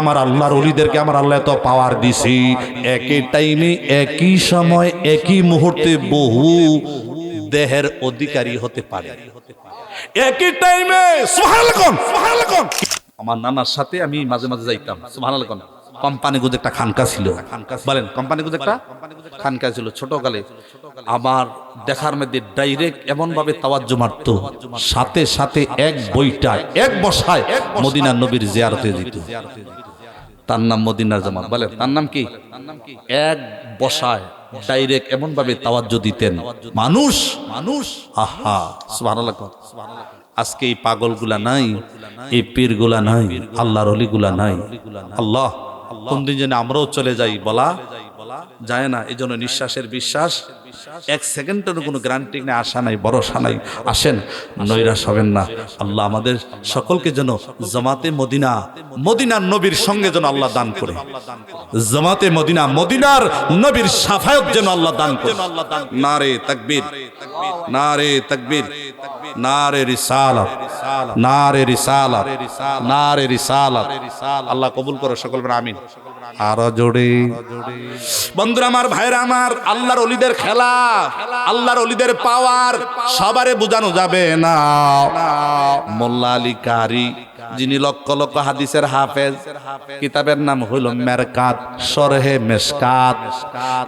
আমার আল্লাহর অলিদেরকে আমার আল্লাহ এত পাওয়ার দিছি। একই টাইমে একই সময় একই মুহূর্তে বহু দেহের অধিকারী হতে পারে। একই টাইমে সুবহানাল্লাহ সুবহানাল্লাহ আমার নানার সাথে আমি মাঝে মাঝে যাইতাম সুবহানাল্লাহ কোম্পানি গুজে একটা খানকা ছিল। বলেন, কোম্পানি গুজে একটা খানকা ছিল, ছোটকালে। আমার দেখার মধ্যে ডাইরেক্ট এমন ভাবে তাওয়াজ্জু মারত, সাথে সাথে এক বইটা, এক বসায় মদিনার নবীর জিয়ারতে দিত। তার নাম মদিনার জামাত। বলেন, তার নাম কি? এক বসায় ডাইরেক্ট এমন ভাবে তাওয়াজ্জু দিতেন। মানুষ মানুষ আহা, সুবহানাল্লাহ আজকে এই পাগলগুলা নাই, এই পীরগুলা নাই, আল্লাহর অলিগুলা নাই। আল্লাহ কোন দিন যেন আমরাও চলে যাই বলা যায় না এই জন্য নিঃশ্বাসের বিশ্বাস এক সেকেন্ডের কোনো গ্যারান্টি নেই, আশা নাই, ভরসা নাই। আসেন, নৈরাশ হবেন না। আল্লাহ আমাদের সকলকে যেন জমাতে মদিনা, মদিনার নবীর সঙ্গে যেন আল্লাহ দান করে। জমাতে মদিনা, মদিনার নবীর সাফায়ত যেন আল্লাহ দান করে। নারে তাকবীর নারে তাকবীর। আল্লাহ কবুল করো সকল আমিন। আরও জোরে। বন্ধুরা আমার, ভাইরা আমার, আল্লাহর অলিদের খেলা, আল্লাহর অলিদের পাওয়ার সবারে বোঝানো যাবে না। মোল্লা আলী কারি। যিনি লক্ষ লক্ষ হাদিসের হাফেজ, কিতাবের নাম হইল মেরকাত সরহে মেসকাত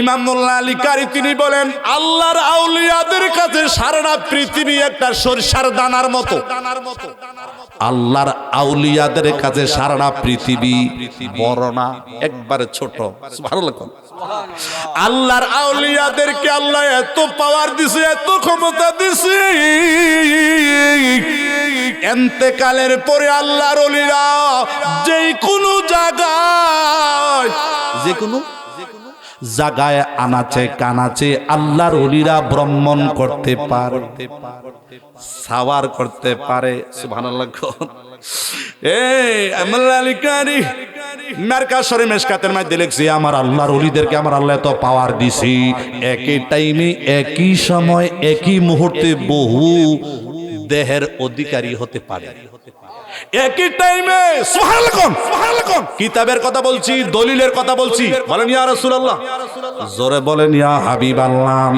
ইমাম মোল্লা আলী কারি তিনি বলেন, আল্লাহর আউলিয়াদের কাছে সারা পৃথিবী একটা সরিষার দানার মতো। আল্লাহর আউলিয়াদের কাছে সারা পৃথিবী বড় না একবারে ছোট। আল্লাহর আউলিয়াদেরকে আল্লাহ এত পাওয়ার দিছে এত ক্ষমতা দিছে। এন্তেকালের পরে আল্লাহর অলিরা যেই কোনো জায়গায় যে কোনো জাগায় আনাচে, কানাচে আল্লাহর অলিরা ভ্রমণ করতে পারে। সাওয়ার করতে পারে। সুবহানাল্লাহ আমার আমার পাওয়ার দিছি। টাইমে একই সময়, একই মুহূর্তে বহু দেহের অধিকারী হতে পারে। একই টাইমে কিতাবের কথা বলছি দলিলের কথা বলছি। বলেন ইয়া রাসূলুল্লাহ। জোরে বলেন ইয়া হাবিবাল্লাহ।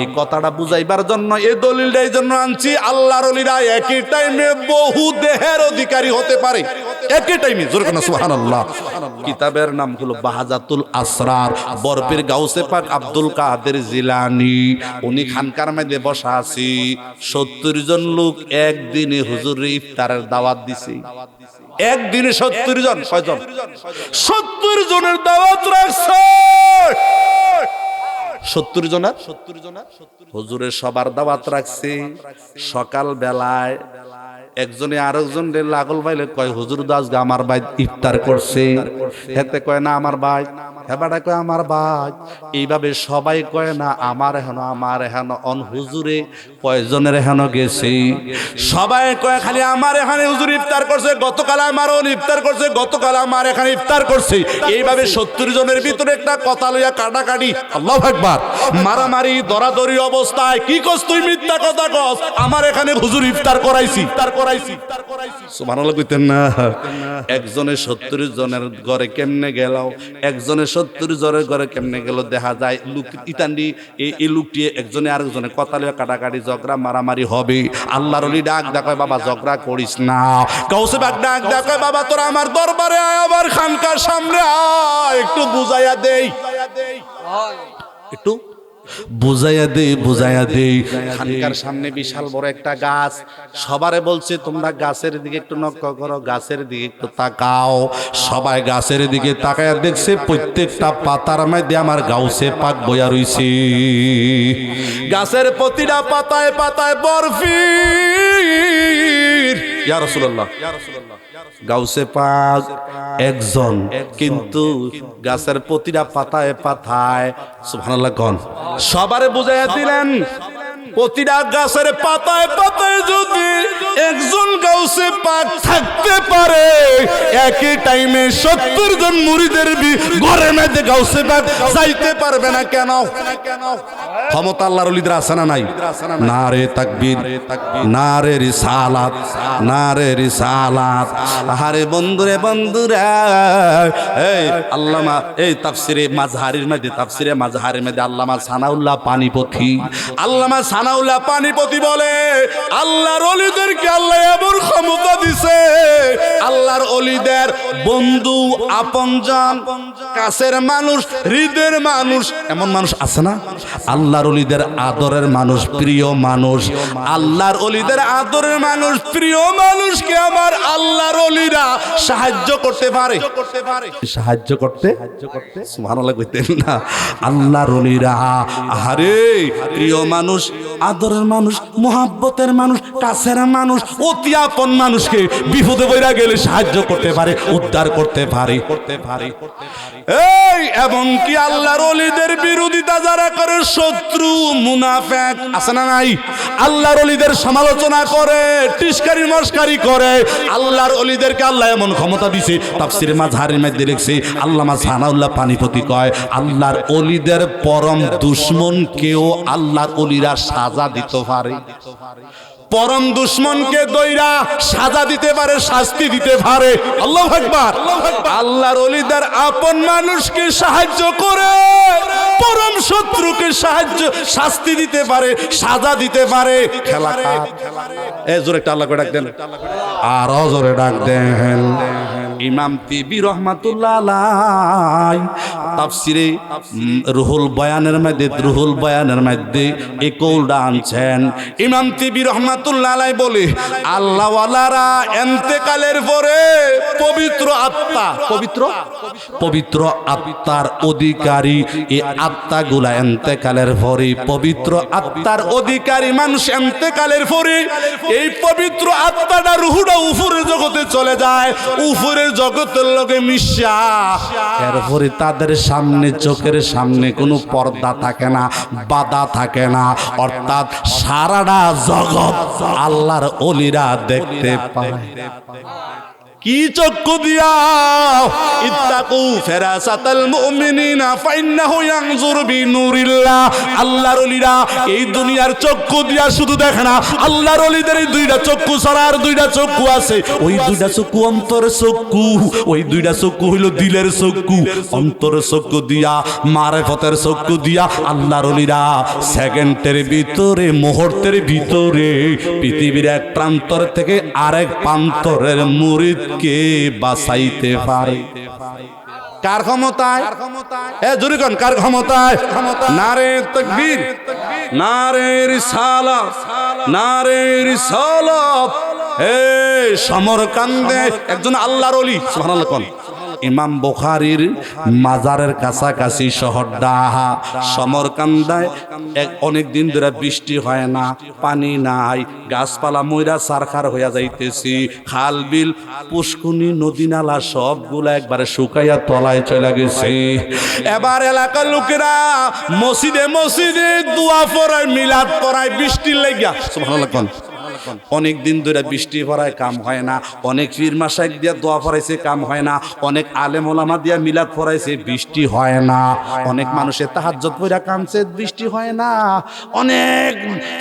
এই কথাটা বুঝাইবার জন্য এই দলিলটা এই জন্য আনছি আল্লাহর ওলিরা একই টাইমে বহু দেহের অধিকারী হতে পারে। একই টাইমে জোরে কোন সুবহানাল্লাহ। কিতাবের নাম হলো বাহাজাতুল আসরার বরফের গাউসে পাক আব্দুল কাদের জিলানি। উনি খানকার মধ্যে বসা আছি সত্তর জন লোক একদিনে হুজুর ইফতারের দাওয়াত দিছে। একদিনে সত্তর জন কয়জন সত্তর জনের দাওয়াত রাখছে। সত্তর জনের সত্তর জনের হুজুরের সবার দাওয়াত রাখছে। সকাল বেলায় একজনে আরেকজন লাগল বাইলে কয় হুজুর দাস আমার ভাই ইফতার করছে। হেতে কয় না আমার ভাই হেবাটা কয় আমার ভাই, এইভাবে সবাই কয় না, আমার এখনও আমার হেন, অন হুজুরে কয়জনের এখনও গেছে? সবাই কয় খালি, আমার এখানে হুজুর ইফতার করছে, গতকাল আমার অন ইফতার করছে, গতকাল আমার এখানে ইফতার করছে। এইভাবে সত্তর জনের ভিতরে একটা কথা লইয়া কাটাকাটি, আল্লাহ একবার মারামারি, দরাদরি অবস্থায়, কি কস তুই মিথ্যা কথা কস? আমার এখানে হুজুর ইফতার করাইছি। ইফতার করাইছি। সুবহানাল্লাহ কইতেন না, একজনে সত্তর জনের ঘরে কেমনে গেল একজনে সত্তর জ্বরের ঘরে কেমনে গেল দেখা যায় লুক ইতান্ডি এই লুকটি একজনে আরেকজনে কথা লইয়া কাটাকাটি ঝগড়া মারামারি হবে। আল্লাহর অলি ডাক দেখায় বাবা ঝগড়া করিস না। কাউসে বাগ ডাক দেখায় বাবা তোরা আমার দরবারে আয় আবার খানকার সামনে আয়। একটু বুঝাইয়া দেই। একটু বুঝাইয়া দে বুঝাইয়া দে। খানকার সামনে বিশাল বড় একটা গাছ। সবারে বলছে, তোমরা গাছের দিকে একটু লক্ষ্য করো, গাছের দিকে একটু তাকাও। সবাই গাছের দিকে তাকায়া দেখছে, প্রত্যেকটা পাতার মধ্যে আমার গাউসে পাক বয়া রইছে। গাছের প্রতিটা পাতায় পাতায় বরফি ইয়া রাসূলুল্লাহ। গাউসে পাক একজন। কিন্তু গাছের প্রতিটা পাতায় পাতায় সুবহানাল্লাহ কোন। সবারে বুঝাইয়া দিলেন প্রতিটা গাছের পাতায় পাতায় যদি একজন গাউসে পাক থাকতে পারে, একই টাইমে সত্তর জন মুড়িদের ঘরের মধ্যে গাউসে পাক যাইতে পারবে না কেন? নাই? আল্লামা মধ্যে আল্লামা সানাউল্লাহ পানিপথি, আল্লামা সানাউল্লাহ পানিপথি বলে, আল্লাহর অলিদেরকে আল্লাহ এমন ক্ষমতা দিছে। আল্লাহর অলিদের বন্ধু আপনজন কাছের মানুষ, হৃদের মানুষ, এমন মানুষ আছে না? আল্লাহর অলিদের আদরের মানুষ, প্রিয় মানুষ। আল্লাহর অলিদের আদরের মানুষ, প্রিয় মানুষকে আমার আল্লাহর অলিরা সাহায্য করতে পারে। সাহায্য করতে? সুবহানাল্লাহ কইতেন না। আল্লাহর অলিরা, আহারে, প্রিয় মানুষ আদরের মানুষ, মোহাব্বতের মানুষ, কাছের মানুষ, অতি আপন মানুষকে বিপদে বইরা গেলে সাহায্য করতে পারে, উদ্ধার করতে পারে করতে পারে এই, এমনকি আল্লাহর অলিদের বিরোধিতা যারা করে, শত্রু, মুনাফেক, আছে না নাই? আল্লাহর অলিদের সমালোচনা করে, টিস্কারি মস্কারি করে, আল্লাহর অলিদেরকে আল্লাহ এমন ক্ষমতা দিছে, তাফসিরে মাঝহারের মধ্যে লিখছে, আল্লামা সানাউল্লাহ পানিপতি কয়, আল্লাহর অলিদের পরম দুশ্মনকেও আল্লাহর অলিরা সাজা দিতে পারে। পরম দুশ্মনকে দইরা সাজা দিতে পারে, শাস্তি দিতে পারে। আল্লাহ আকবার। আল্লাহর অলিদার আপন মানুষকে সাহায্য করে। পরম শত্রুকে সাহায্য, শাস্তি দিতে পারে, সাজা দিতে পারে। খেলা এ জোরে একটা আল্লাহ করে ডাক দেন। আর জোরে ডাক দেন। ইমাম তিবি রহমাতুল্লাহ তাফসিরে রুহুল বয়ানের মধ্যে, রুহুল বয়ানের মধ্যে এই কৌলটা আনছেন। ইমাম তিবি রহমাতুল্লাহ বলে, আল্লাহওয়ালারা এন্তেকালের পরে পবিত্র আত্মা, পবিত্র পবিত্র আত্মার অধিকারী এই আত্মাগুলা এন্তেকালের পরে, পবিত্র আত্মার অধিকারী মানুষ এন্তেকালের পরে, এই পবিত্র আত্মাটা রুহুটা উপরে জগতে চলে যায় উপরের জগতের লোকে মিশা। এরপরে তাদের সামনে, চোখের সামনে কোনো পর্দা থাকে না, বাধা থাকে না। অর্থাৎ সারাটা জগৎ আল্লাহর অলিরা দেখতে পায়। কি চক্ষু দিয়া? ইত্তাকু ফেরাসাতাল মুমিনিনা, ফাইন্নাহু ইয়ানজুরু বিনুরিল্লাহ। আল্লাহর ওলিরা এই দুনিয়ার চক্ষু দিয়া শুধু দেখে না, আল্লাহর ওলিদের এই দুইটা চক্ষু ছাড়া আর দুইটা চক্ষু আছে। ওই দুইটা চক্ষু অন্তরের চক্ষু, ওই দুইটা চক্ষু হইল দিলের চক্ষু। অন্তরের চক্ষু দিয়া, মারেফতের চক্ষু দিয়া আল্লাহর ওলিরা সেকেন্ডের ভিতরে, মুহূর্তের ভিতরে, পৃথিবীর এক প্রান্তর থেকে আরেক প্রান্তরের মুরিদকে বাঁচাইতে পারে? কার ক্ষমতায়? এ জুরিগণ, কার ক্ষমতায়? নারে তকবীর, নারে রিসালাত নারে রিসালাত। হে সমরকান্দে একজন আল্লাহর ওলি সুবহানাল্লাহ কোন? ইমাম বুখারীর মাজারের কাছাকাছি শহরটা সমরকান্দায় এক অনেক দিন ধরে বৃষ্টি হয় না, পানি নাই, গাছপালা ময়রা সারখার হইয়া যাইতেছি, খাল বিল পুষ্কুনি নদী নালা সবগুলা একবারে শুকাইয়া তলায় চলে গেছে। এবার এলাকার লোকেরা মসজিদে মসজিদে দোয়া পড়ায়, মিলাদ পড়ায়, বৃষ্টির লেগিয়া, সুবহানাল্লাহ অনেক দিন ধরে বৃষ্টি পড়ায় কাম হয় না। অনেক পীর মাসাইক দিয়া দোয়া পড়াইছে কাম হয় না। অনেক আলেম ওলামা দিয়া মিলাদ পড়াইছে বৃষ্টি হয় না। অনেক মানুষের তাহাজ্জত পড়া কামছে বৃষ্টি হয় না। অনেক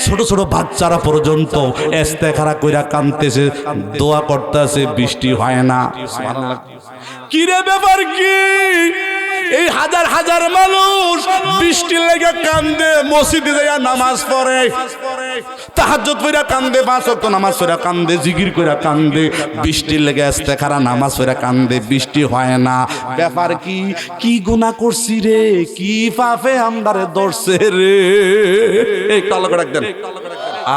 ছোট ছোট বাচ্চারা পর্যন্ত এস্তেখারা কইরা কামতেছে দোয়া করতেছে বৃষ্টি হয় না। কি রে ব্যাপার কি? এই হাজার হাজার মানুষ বৃষ্টি লেগে কান্দে, মসজিদে যাইয়া নামাজ পড়ে। তাহাজ্জত পড়া কান্দে, পাঁচ ওয়াক্ত নামাজ পড়া কান্দে জিগির কইরা কান্দে। বৃষ্টির লেগে আসতে খারা নামাজ পড়া কান্দে, বৃষ্টি হয় না। ব্যাপার কি? কি গুনাহ করছি রে? কি পাপে আমদারে ধরছে রে? এই তালক ডাক দেন।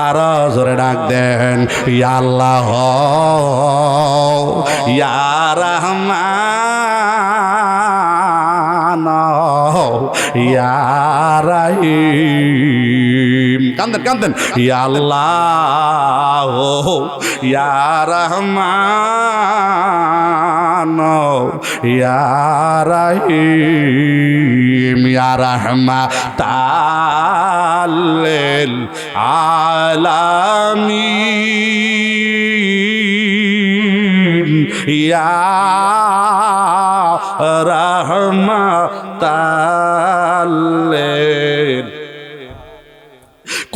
আর জোরে ডাক দেন। ইয়া আল্লাহ, ইয়া রহমান। কান্দেন কান্দেন। ইয়া আল্লাহ ইয়া রহমান ইয়া রাহিম। ইয়া রহমা তাল্লিল আলামিন। ইয়া রাহমাতাল্লিল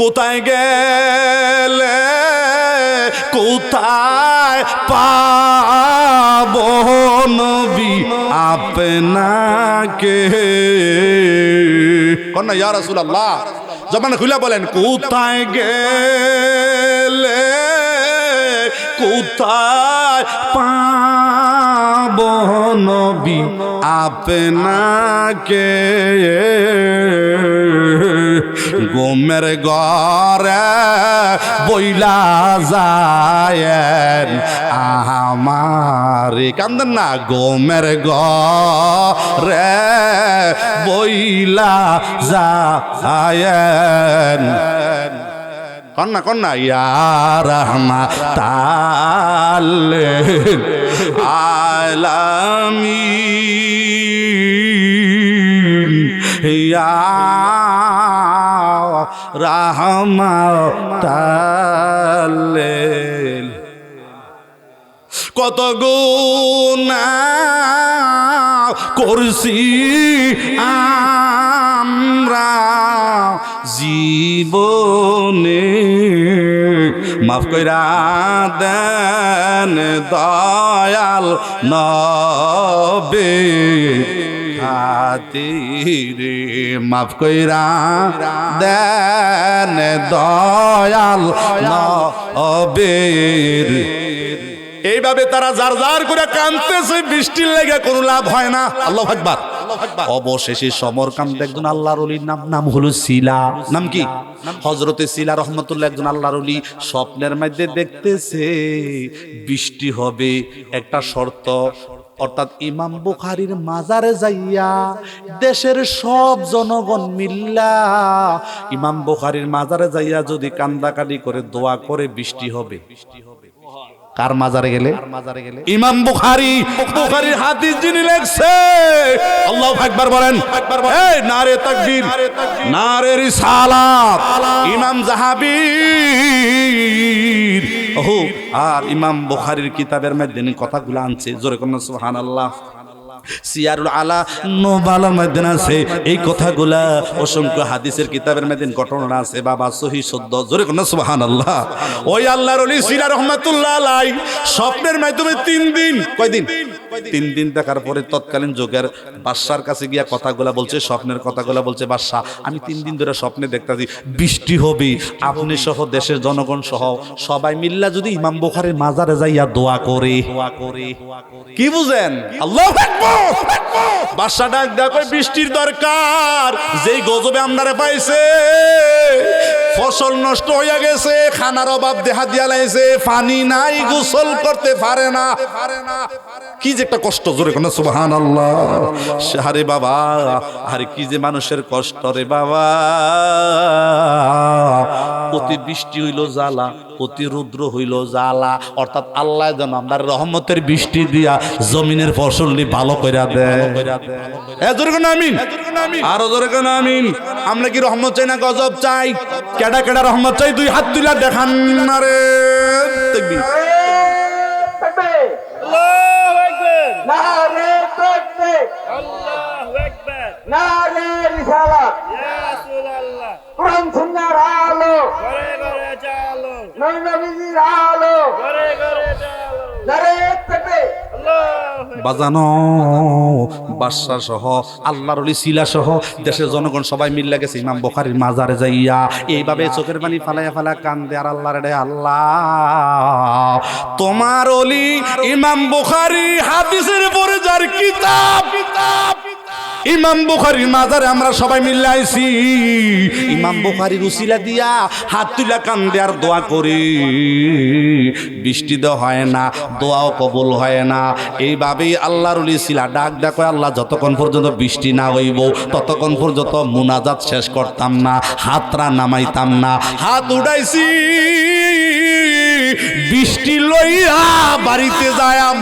কোথায় গেলে, কোথায় পাব নবী আপনাকে? কন্যা ইয়া রাসূলুল্লাহ। জবান খুলে বলেন, কোথায় গেলে, কোথায় পাব নবী আপনাকে গোমের গরে বইলা যায় আমার। কান্দেন না গোমের গরে বইলা যায় কন্যা কন্যা। ইয়ার তালে আলামি রাহমা তালে কত গুণা করছি আমরা। জীবনে মাফ কইরা দেন দয়াল নবে। খাতিরে মাফ কইরা দেন দয়াল নবের। এইভাবে তারা যার যার করে কানতেছে বৃষ্টির লেগে কোনো লাভ হয় না। আল্লাহ আকবার। অবশেষে সমরকান্ত একজন আল্লাহর অলির নাম নাম হলো শিলা। নাম কি? হজরতে শিলা রহমতুল্লাহ একজন আল্লাহর অলি স্বপ্নের মধ্যে দেখতেছে বৃষ্টি হবে একটা শর্ত। অর্থাৎ ইমাম বুখারির মাজারে যাইয়া দেশের সব জনগণ মিল্লা ইমাম বুখারির মাজারে যাইয়া যদি কান্দাকাটি করে দোয়া করে বৃষ্টি হবে। কার মাজারে গেলে? ইমাম বুখারি বুখারির হাদিস যিনি লেখছে। আল্লাহু আকবার বলেন। এই নারে তাকবীর নারে রিসালাত। ইমাম জাহাবীর। ওহ আর ইমাম বুখারির কিতাবের মধ্যে কথাগুলো আনছে। জোরে কোন সুবহানাল্লাহ। সিয়ারুল আলা নোবালার মধ্যে আছে। এই কথাগুলা অসংখ্য হাদিসের কিতাবের মধ্যে ঘটনা আছে। বাবা সহি সদ্য। জোরে কোন সুবহানাল্লাহ। ওই আল্লাহর ওলি সিরা রহমাতুল্লাহ আলাই। স্বপ্নের মাধ্যমে তিন দিন কয়দিন? তিন দিন দেখার পরে তৎকালীন যুগের বাদশার কাছে গিয়া কথাগুলা বলছে স্বপ্নের কথাগুলা বলছে বাদশা আমি তিন দিন ধরে স্বপ্নে দেখতাছি বৃষ্টি হবে আপনি সহ দেশের জনগণ সহ সবাই মিল্লা যদি ইমাম বুখারীর মাজারে যাইয়া দোয়া করে। দোয়া করে কি বুঝেন? আল্লাহ বাদশা ডাক দেখো বৃষ্টির দরকার যেই গজবে আপনারে পাইছে ফসল নষ্ট হইয়া গেছে খানার অভাব দেখা দিয়া লাইছে পানি নাই গোসল করতে পারে না। কি যে একটা কষ্ট জোরে কোন সুবহান আল্লাহ আরে বাবা আরে কি যে মানুষের কষ্ট রে বাবা। অতি বৃষ্টি হইল জ্বালা অতি রুদ্র হইল জ্বালা অর্থাৎ আল্লাহ যেন আমরা রহমতের বৃষ্টি দিয়া জমিনের ফসল নি ভালো করে দেয় এ জোরে কোন আমিন। আরও জোরে কোন আমিন। আমরা কি রহমত চাই না গজব চাই? কেডা কেডা রহমত চাই? দুই হাত তুলা দেখান না রে। দেখবি। আল্লাহু আকবার। নারে তাকবীর আল্লাহু আকবার। নারে রিসালাত। ইয়া রাসূলুল্লাহ। কোরআন সুন্নাহর আলো। ঘরে ঘরে চালো নবী নবীজির আলো। বাজানো বাদশা সহ, আল্লাহর শিলা সহ, দেশের জনগণ সবাই মিল্লা গেছে। ইমাম বখারির মাজারে যাইয়া এইভাবে চোখের পানি ফালাইয়া ফালা কান্দে, আর আল্লাহ রে আল্লাহ। তোমার অলি ইমাম বুখারি হাদিসের পরে যার কিতাব কিতাব। ইমাম বুখারির মাজারে আমরা সবাই মিলে আইছি। ইমাম বুখারির উসিলা দিয়া হাত তুলা কান্দে আর দোয়া করি। বৃষ্টি দেওয়া হয় না, দোয়াও কবুল হয় না। এইভাবেই আল্লাহর উলিছিলা ডাক ডাক আল্লাহ, যতক্ষণ পর্যন্ত বৃষ্টি না হইব, ততক্ষণ পর্যন্ত মুনাজাত শেষ করতাম না হাতরা নামাইতাম না। হাত উঠাইছি। বৃষ্টি লইয়া বাড়িতে যায়াম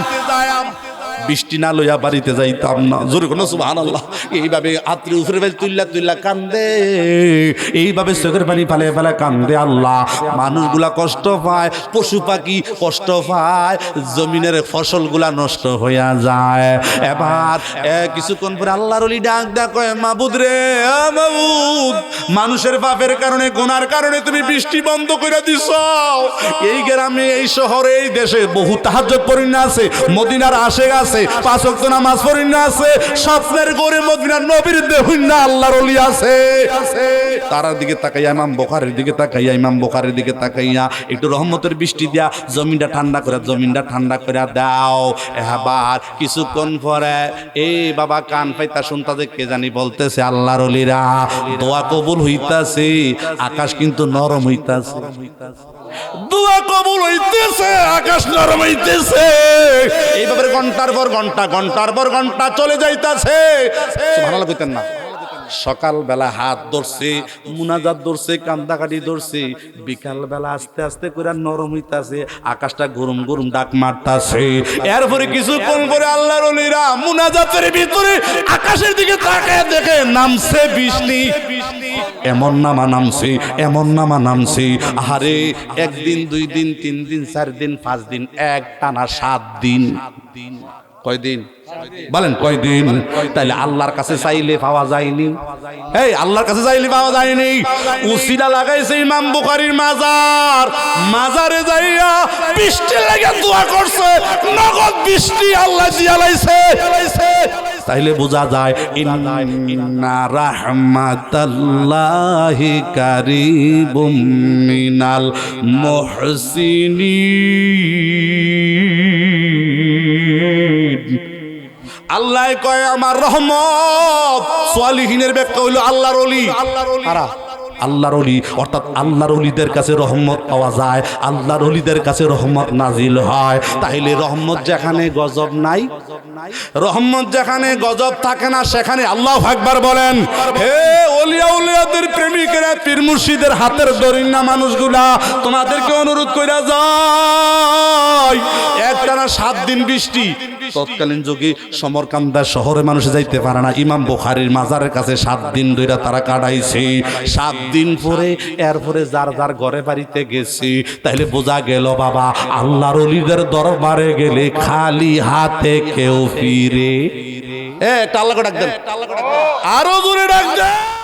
বৃষ্টি না লইয়া বাড়িতে যাইতাম না। জোরে কোনো সুবাহ আল্লাহ এইভাবে আত্রি উপরে বেশ তুল্লা তুল্লা কান্দে। এইভাবে চোখের পানি ফালে ফেলে কান্দে আল্লাহ। মানুষগুলা কষ্ট পায়, পশু পাখি কষ্ট পায়, জমিনের ফসলগুলা নষ্ট হইয়া যায়। এবার কিছুক্ষণ পরে আল্লাহর অলি ডাক ডাক মাবুদ রে মাবুদ, মানুষের পাপের কারণে, গোনার কারণে তুমি বৃষ্টি বন্ধ করে দিছ। এই গ্রামে, এই শহরে, এই দেশে বহু তাহাজ্জত পরিণা আছে। মদিনার আশে আছে পাঁচ ওয়াক্ত নামাজ পরিণা আছে, স্বপ্নের গড়ে মদিনার নবীর দেহুন্না আল্লাহর অলি আছে। তারার দিকে তাকাইয়া ইমাম বোখারের দিকে তাকাইয়া, ইমাম বোখারের দিকে তাকাইয়া একটু রহমতের বৃষ্টি দিয়া জমিনটা ঠান্ডা করে, জমিনটা ঠান্ডা করে দাও। এবার কিছুক্ষণ পরে এই বাবা কান পাইতা শুনতা কে জানি বলতেছে, আল্লাহর অলিরা, দোয়া কবুল হইতাছে, আকাশ কিন্তু নরম হইতাছে। দোয়া কবুল হইতেছে, আকাশ নরম হইতেছে। এইভাবে ঘণ্টার পর ঘণ্টা, ঘণ্টার পর ঘণ্টা চলে যাইতাছে। ভালো কইতেন না। সকালবেলা হাত ধরছে, মুনাজাত ধরছে, কান্দাকাটি ধরছে। বিকালবেলা আস্তে আস্তে করে নরম হইতাছে, আকাশটা গরম গরম ডাক মারতাছে। এরপরে কিছুক্ষণ পরে আল্লাহর অলিরা মুনাজাতের ভিতরে আকাশের দিকে তাকায় দেখে, নামছে বৃষ্টি এমন নামা নামছি, এমন নামা নামছি। আরে একদিন, দুই দিন, তিন দিন, চার দিন, পাঁচ দিন, এক টানা সাত দিন। কয়দিন? বলেন কয়দিন? তাইলে আল্লাহর কাছে চাইলে পাওয়া যায়নি। এই, আল্লাহর কাছে চাইলে পাওয়া যায়নি। উসিলা লাগাইছে ইমাম বুখারীর মাজার। মাজারে যাইয়া বৃষ্টি লাগে দোয়া করছে। নগদ বৃষ্টি আল্লাহ দিয়া তাইলে বোঝা যায়, ইন্না রাহমাতাল্লাহি কারিবুম মিনাল মুহসিনিন। আল্লাহ কয়, আমার রহমত। সোয়ালিহীনের ব্যাখ্যা হইল আল্লাহর অলি আল্লাহ আল্লাহর অলি অর্থাৎ আল্লাহর অলিদের কাছে রহমত পাওয়া যায়, আল্লাহর অলিদের কাছে রহমত নাজিল হয়। তাইলে রহমত যেখানে গজব নাই, রহমত যেখানে গজব থাকে না, সেখানে আল্লাহ একবার বলেন, হে অলিয়া উলিয়াদের প্রেমিকেরা পীর মুর্শিদের হাতের দরিন্না মানুষগুলা তোমাদেরকে অনুরোধ কইরা যায়। একটানা সাত দিন বৃষ্টি তৎকালীন যুগে সমরকান্দা শহরে মানুষ যাইতে পারে না। ইমাম বুখারির মাজারের কাছে সাত দিন ধরে তারা কাটাইছে। সাত দিন পরে এরপরে যার যার ঘরে বাড়িতে গেছি তাইলে বোঝা গেল বাবা আল্লাহর অলিদের দরবারে গেলে খালি হাতে কেউ ফিরে। এ একটা আল্লাহকে ডাক দেন। আরও জোরে ডাক দেন।